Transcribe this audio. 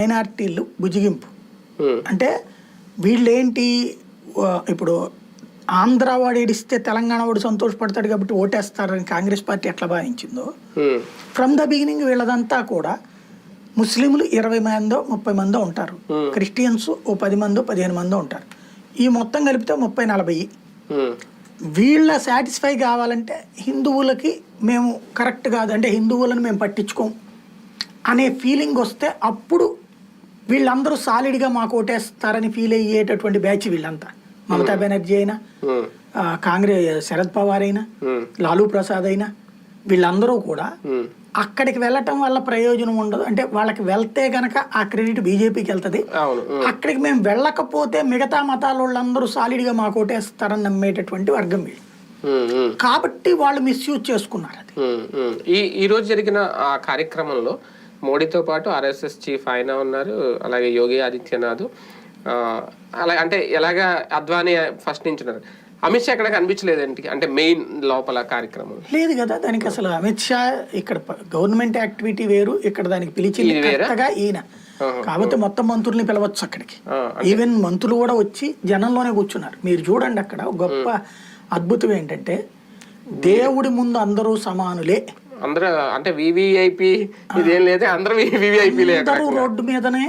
మైనార్టీలు బుజిగింపు అంటే వీళ్ళేంటి? ఇప్పుడు ఆంధ్ర వాడు ఏడిస్తే తెలంగాణ వాడు సంతోషపడతాడు కాబట్టి ఓటేస్తారని కాంగ్రెస్ పార్టీ ఎట్లా భావించిందో ఫ్రమ్ ద బిగినింగ్ వీళ్ళదంతా కూడా ముస్లింలు ఇరవై మందో ముప్పై మందో ఉంటారు. క్రిస్టియన్స్ ఓ పది మందో పదిహేను మందో ఉంటారు. ఈ మొత్తం కలిపితే ముప్పై నలభై. వీళ్ళ సాటిస్ఫై కావాలంటే హిందువులకి మేము కరెక్ట్ కాదు. అంటే హిందువులను మేము పట్టించుకోం అనే ఫీలింగ్ వస్తే అప్పుడు వీళ్ళందరూ సాలిడ్గా మాకు ఓటేస్తారని ఫీల్ అయ్యేటటువంటి బ్యాచ్ వీళ్ళంతా. మమతా బెనర్జీ అయినా ఆ, కాంగ్రెస్ శరద్ పవార్ అయినా ఉమ్, లాలూ ప్రసాద్ అయినా వీళ్ళందరూ కూడా అక్కడికి వెళ్ళటం వల్ల ప్రయోజనం ఉండదు. అంటే వాళ్ళకి వెళ్తే గనక ఆ క్రెడిట్ బీజేపీకి వెళ్తుంది. అక్కడికి మేము వెళ్ళకపోతే మిగతా మతాల వాళ్ళందరూ సాలిడ్గా మాకు ఓటేస్తారని నమ్మేటటువంటి వర్గం వీళ్ళు. కాబట్టి వాళ్ళు మిస్యూజ్ చేసుకున్నారు అది. ఈ ఈ రోజు జరిగిన ఆ కార్యక్రమంలో మోడీతో పాటు ఆర్ఎస్ఎస్ చీఫ్ ఆయన ఉన్నారు అలాగే యోగి ఆదిత్యనాథ్. అలా అంటే ఎలాగా అద్వానీ ఫస్ట్ నుంచి ఉన్నారు? అమిత్ షా ఎక్కడ కనిపించలేదండి అంటే మెయిన్ లోపల కార్యక్రమం. లేదు కదా దానికి అసలు అమిత్ షా ఇక్కడ గవర్నమెంట్ యాక్టివిటీ వేరు ఇక్కడ దానికి పిలిచింది? కరెక్ట్గా ఈయన. కాబట్టి మొత్తం మంత్రుల్ని పిలవచ్చు అక్కడికి. ఈవెన్ మంత్రులు కూడా వచ్చి జనంలోనే కూర్చున్నారు. మీరు చూడండి అక్కడ గొప్ప అద్భుతం ఏంటంటే దేవుడి ముందు అందరూ సమానులే. అందరూ అంటే వివిఐపి ఇదేం లేదు అందరూ వివిఐపీలే అందరూ రోడ్డు మీదనే